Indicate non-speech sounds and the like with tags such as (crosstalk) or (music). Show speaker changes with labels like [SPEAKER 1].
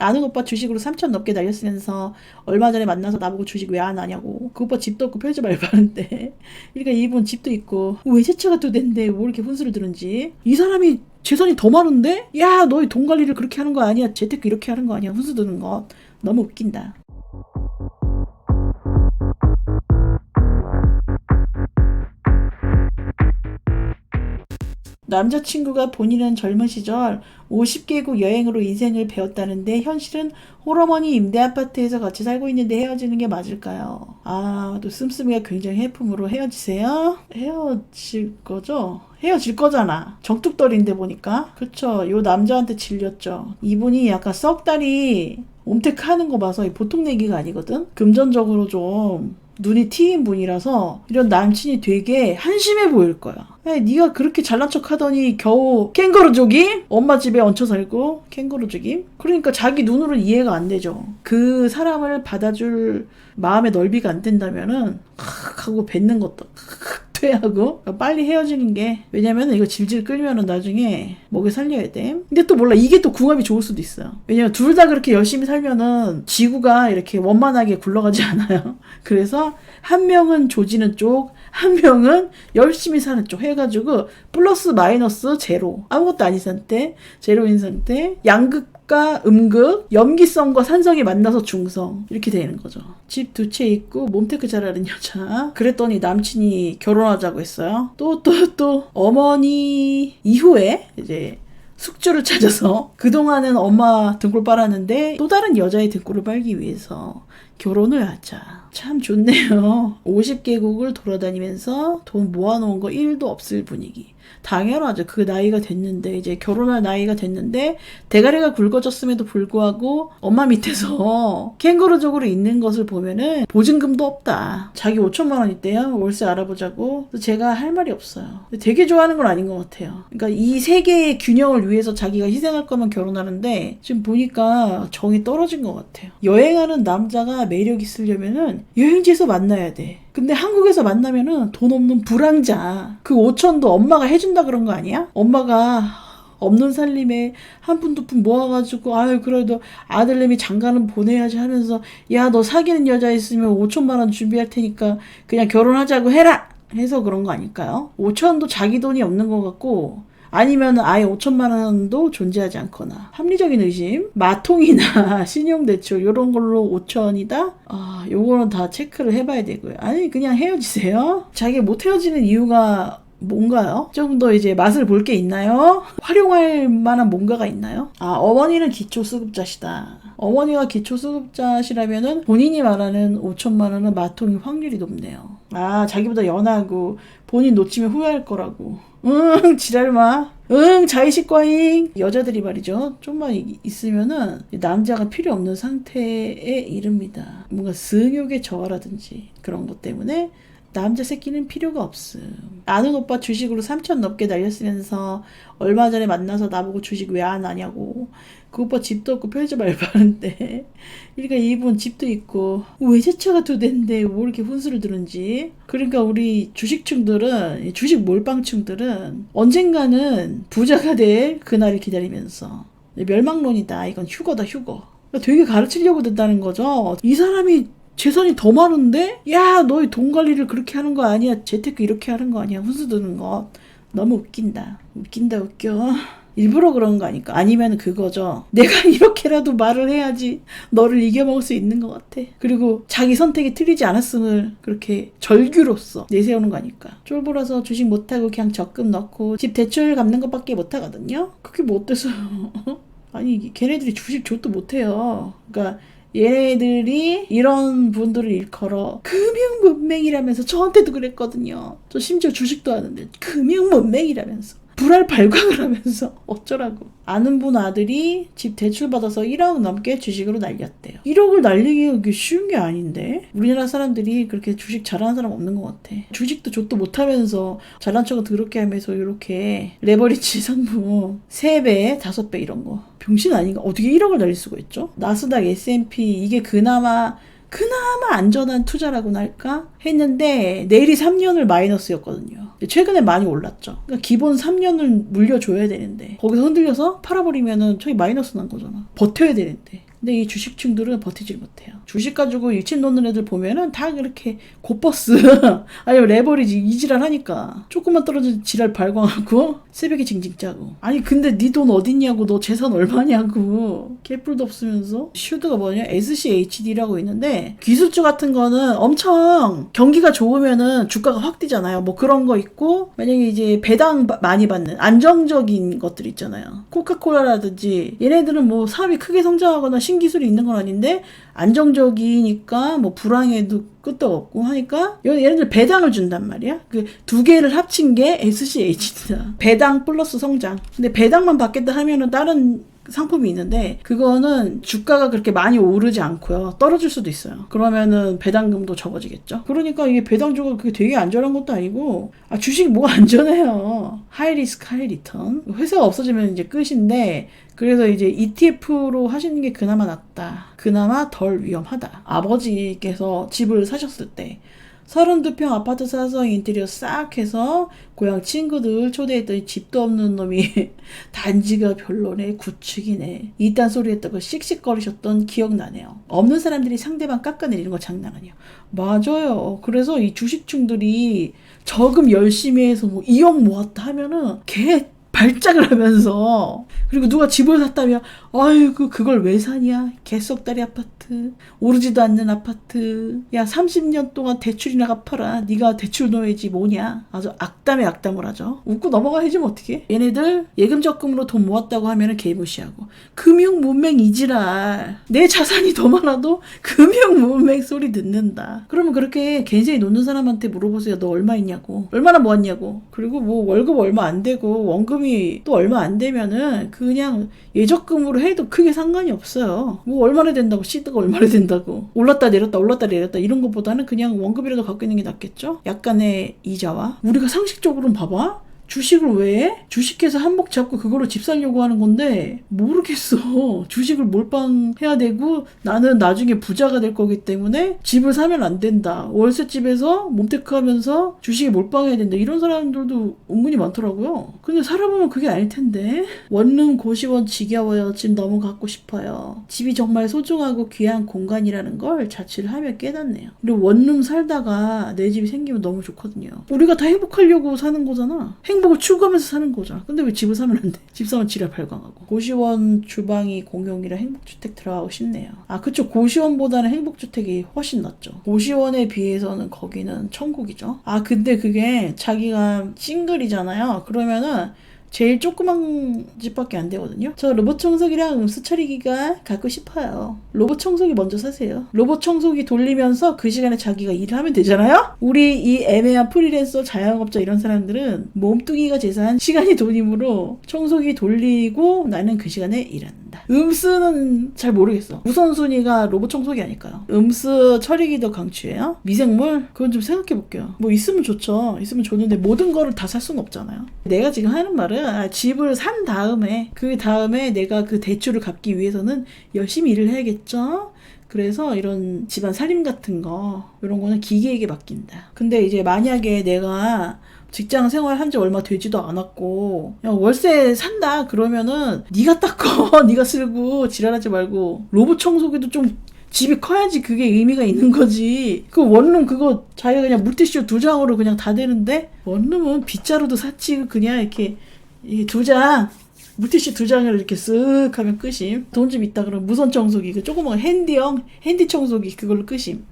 [SPEAKER 1] 아는 오빠 주식으로 3천 넘게 날렸으면서 얼마 전에 만나서 나보고 주식 왜 안 하냐고. 그 오빠 집도 없고 편집 알바하는데. (laughs) 그러니까 이분 집도 있고 외제차가 두 대인데 뭐 이렇게 훈수를 두는지. 이 사람이 재산이 더 많은데? 야, 너희 돈 관리를 그렇게 하는 거 아니야? 재테크 이렇게 하는 거 아니야? 훈수 두는 거. 너무 웃긴다. 남자친구가 본인은 젊은 시절 50개국 여행으로 인생을 배웠다는데 현실은 홀어머니 임대 아파트에서 같이 살고 있는데 헤어지는 게 맞을까요? 아, 또 씀씀이가 굉장히 해품으로 헤어지세요? 헤어질 거죠? 헤어질 거잖아. 정뚝떨인데 보니까. 그쵸. 요 남자한테 질렸죠. 이분이 약간 썩다리 옴택하는 거 봐서 보통 얘기가 아니거든? 금전적으로 좀 눈이 트인 분이라서 이런 남친이 되게 한심해 보일 거야. 야, 네가 그렇게 잘난 척 하더니 겨우 캥거루족이 엄마 집에 얹혀 살고 캥거루족이 그러니까 자기 눈으로 이해가 안 되죠. 그 사람을 받아줄 마음의 넓이가 안 된다면은 칵 하고 뱉는 것도 퇴하고 빨리 헤어지는 게 왜냐면 이거 질질 끌면은 나중에 먹여 살려야 돼. 근데 또 몰라 이게 또 궁합이 좋을 수도 있어요. 왜냐면 둘 다 그렇게 열심히 살면은 지구가 이렇게 원만하게 굴러가지 (laughs) 않아요. 그래서 한 명은 조지는 쪽, 한 명은 열심히 사는 쪽 해가지고 플러스 마이너스 제로 아무것도 아닌 상태, 제로인 상태, 양극 과 음극, 염기성과 산성이 만나서 중성 이렇게 되는 거죠. 집 두 채 있고 몸테크 잘하는 여자. 그랬더니 남친이 결혼하자고 했어요. 또 또또 어머니 이후에 이제 숙주를 찾아서 그동안은 엄마 등골 빨았는데 또 다른 여자의 등골을 빨기 위해서 결혼을 하자. 참 좋네요. 50개국을 돌아다니면서 돈 모아놓은 거 1도 없을 분위기. 당연하죠. 그 나이가 됐는데, 이제 결혼할 나이가 됐는데, 대가리가 굵어졌음에도 불구하고 엄마 밑에서 (laughs) 캥거루적으로 있는 것을 보면은 보증금도 없다. 자기 5천만 원 있대요. 월세 알아보자고. 제가 할 말이 없어요. 되게 좋아하는 건 아닌 것 같아요. 그러니까 이 세계의 균형을 위해서 자기가 희생할 거면 결혼하는데, 지금 보니까 정이 떨어진 것 같아요. 여행하는 남자가 매력 있으려면은 여행지에서 만나야 돼. 근데 한국에서 만나면은 돈 없는 불황자. 그 5천도 엄마가 해준다 그런 거 아니야? 엄마가 없는 살림에 한 푼 두 푼 모아가지고 아유 그래도 아들내미 장가는 보내야지 하면서 야 너 사귀는 여자 있으면 5천만 원 준비할 테니까 그냥 결혼하자고 해라 해서 그런 거 아닐까요? 5천도 자기 돈이 없는 것 같고 아니면 아예 5천만 원도 존재하지 않거나 합리적인 의심 마통이나 (laughs) 신용대출 이런 걸로 5천이다 아 요거는 다 체크를 해봐야 되고요 아니 그냥 헤어지세요 자기 못 헤어지는 이유가 뭔가요? 좀 더 이제 맛을 볼 게 있나요? 활용할 만한 뭔가가 있나요? 아, 어머니는 기초수급자시다. 어머니가 기초수급자시라면은 본인이 말하는 5천만 원은 마통이 확률이 높네요. 아, 자기보다 연하고 본인 놓치면 후회할 거라고. 응, 지랄마. 응, 자의식과잉. 여자들이 말이죠. 좀만 이- 있으면은 남자가 필요 없는 상태에 이릅니다. 뭔가 승욕의 저하라든지 그런 것 때문에 남자 새끼는 필요가 없음. 아는 오빠 주식으로 3천 넘게 날렸으면서 얼마 전에 만나서 나보고 주식 왜 안 하냐고. 그 오빠 집도 없고 편집 알바하는데. 그러니까 이분 집도 있고 외제차가 두 대인데 뭐 이렇게 훈수를 두는지. 그러니까 우리 주식층들은 이 주식 몰빵층들은 언젠가는 부자가 될 그날을 기다리면서 멸망론이다. 이건 휴거다 휴거. 그러니까 되게 가르치려고 든다는 거죠. 이 사람이 재산이 더 많은데? 야, 너희 돈 관리를 그렇게 하는 거 아니야. 재테크 이렇게 하는 거 아니야. 훈수 드는 거. 너무 웃긴다. 웃긴다, 웃겨. 일부러 그런 거 아닐까? 아니면 그거죠. 내가 (laughs) 이렇게라도 말을 해야지 너를 이겨먹을 수 있는 것 같아. 그리고 자기 선택이 틀리지 않았음을 그렇게 절규로서 내세우는 거 아닐까? 쫄보라서 주식 못하고 그냥 적금 넣고 집 대출 갚는 것밖에 못하거든요? 그게 뭐 어때서요? (laughs) 아니, 걔네들이 주식 줬도 못해요. 그러니까 얘네들이 이런 분들을 일컬어 금융 문맹이라면서 저한테도 그랬거든요. 저 심지어 주식도 하는데 금융 문맹이라면서 불알 발광을 하면서 (laughs) 어쩌라고. 아는 분 아들이 집 대출 받아서 1억 넘게 주식으로 날렸대요. 1억을 날리기가 쉬운 게 아닌데 우리나라 사람들이 그렇게 주식 잘하는 사람 없는 것 같아. 주식도 줬도 못하면서 잘난 척을 더럽게 하면서 이렇게 레버리지 상품 3배, 5배 이런 거. 병신 아닌가? 어떻게 1억을 날릴 수가 있죠? 나스닥, S&P 이게 그나마 그나마 안전한 투자라고나 할까? 했는데 내일이 3년을 마이너스였거든요. 최근에 많이 올랐죠. 그러니까 기본 3년을 물려줘야 되는데 거기서 흔들려서 팔아버리면은 저기 마이너스 난 거잖아. 버텨야 되는데 근데 이 주식층들은 버티질 못해요. 주식 가지고 일친 놓는 애들 보면은 다 그렇게 고버스 (laughs) 아니면 레버리지 이지랄 하니까 조금만 떨어진 지랄 발광하고 (laughs) 새벽에 징징 짜고. 아니 근데 네 돈 어딨냐고 너 재산 얼마냐고. 개뿔도 없으면서. 슈드가 뭐냐? SCHD라고 있는데 기술주 같은 거는 엄청 경기가 좋으면은 주가가 확 뛰잖아요. 뭐 그런 거 있고 만약에 이제 배당 바- 많이 받는 안정적인 것들 있잖아요. 코카콜라라든지 얘네들은 뭐 사업이 크게 성장하거나 신기술이 있는 건 아닌데 안정적이니까 뭐 불황에도 끝도 없고 하니까 얘- 얘네들 배당을 준단 말이야. 그 두 개를 합친 게 SCH다. 배당 플러스 성장. 근데 배당만 받겠다 하면은 다른 상품이 있는데 그거는 주가가 그렇게 많이 오르지 않고요. 떨어질 수도 있어요. 그러면은 배당금도 적어지겠죠. 그러니까 이게 배당주가 그게 되게 안전한 것도 아니고 아 주식 뭐가 (laughs) 안전해요. 하이 리스크 하이 리턴. 회사가 없어지면 이제 끝인데 그래서 이제 ETF로 하시는 게 그나마 낫다. 그나마 덜 위험하다. 아버지께서 집을 사셨을 때 32평 아파트 사서 인테리어 싹 해서 고향 친구들 초대했더니 집도 없는 놈이 (laughs) 단지가 별로네 구축이네 이딴 소리 했다고 씩씩거리셨던 기억나네요. 없는 사람들이 상대방 깎아내리는 거 장난 아니에요. 맞아요. 그래서 이 주식충들이 저금 열심히 해서 뭐 2억 모았다 하면은 개 발작을 하면서 그리고 누가 집을 샀다면 아이고 그걸 왜 사냐? 개썩다리 아파트 오르지도 않는 아파트. 야 30년 동안 대출이나 갚아라 네가 대출 노예지 뭐냐? 아주 악담에 악담을 하죠. 웃고 넘어가야지 뭐 어떻게 얘네들 예금 적금으로 돈 모았다고 하면은 개무시하고. 금융 문맹 이지랄. 내 자산이 더 많아도 금융 문맹 소리 듣는다. 그러면 그렇게 겐세이 놓는 사람한테 물어보세요. 너 얼마 있냐고. 얼마나 모았냐고. 그리고 뭐 월급 얼마 안 되고 원금이 또 얼마 안 되면은 그냥 예적금으로 해도 크게 상관이 없어요. 뭐 얼마나 된다고 시드가 얼마나 된다고. 올랐다 내렸다 올랐다 내렸다 이런 것보다는 그냥 원금이라도 갖고 있는 게 낫겠죠? 약간의 이자와. 우리가 상식적으로는 봐봐 주식을 왜 해? 주식해서 한몫 잡고 그걸로 집 살려고 하는 건데 모르겠어. (laughs) 주식을 몰빵해야 되고 나는 나중에 부자가 될 거기 때문에 집을 사면 안 된다. 월세집에서 몸테크하면서 주식에 몰빵해야 된다. 이런 사람들도 은근히 많더라고요. 근데 살아보면 그게 아닐 텐데. 원룸 고시원 지겨워요. 집 너무 갖고 싶어요. 집이 정말 소중하고 귀한 공간이라는 걸 자취를 하며 깨닫네요. 그리고 원룸 살다가 내 집이 생기면 너무 좋거든요. 우리가 다 행복하려고 사는 거잖아. 행 복을 추구하면서 사는 거잖아. 근데 왜 집을 사면 안 돼? 집 사면 지랄 발광하고. 고시원 주방이 공용이라 행복주택 들어가고 싶네요. 아, 그쵸. 고시원보다는 행복주택이 훨씬 낫죠. 고시원에 비해서는 거기는 천국이죠. 아, 근데 그게 자기가 싱글이잖아요. 그러면은 제일 조그만 집밖에 안 되거든요. 저 로봇 청소기랑 음수 처리기가 갖고 싶어요. 로봇 청소기 먼저 사세요. 로봇 청소기 돌리면서 그 시간에 자기가 일을 하면 되잖아요? 우리 이 애매한 프리랜서 자영업자 이런 사람들은 몸뚱이가 재산, 시간이 돈이므로 청소기 돌리고 나는 그 시간에 일한다. 음수는 잘 모르겠어. 우선순위가 로봇 청소기 아닐까요? 음수 처리기도 강추해요. 미생물? 그건 좀 생각해 볼게요. 뭐 있으면 좋죠. 있으면 좋는데 모든 거를 다 살 수는 없잖아요. 내가 지금 하는 말은 아, 집을 산 다음에 그 다음에 내가 그 대출을 갚기 위해서는 열심히 일을 해야겠죠. 그래서 이런 집안 살림 같은 거 이런 거는 기계에게 맡긴다. 근데 이제 만약에 내가 직장 생활 한 지 얼마 되지도 않았고 야, 월세 산다 그러면은 네가 닦어 (laughs) 네가 쓸고 지랄하지 말고 로봇 청소기도 좀 집이 커야지 그게 의미가 있는 거지. 그 원룸 그거 자기가 그냥 물티슈 두 장으로 그냥 다 되는데 원룸은 빗자루도 샀지. 그냥 이렇게 이두장 물티슈 두 장을 이렇게 쓱 하면 끝임. 돈좀 있다 그러면 무선 청소기 그 조그만 핸디형 핸디 청소기 그걸로 끝임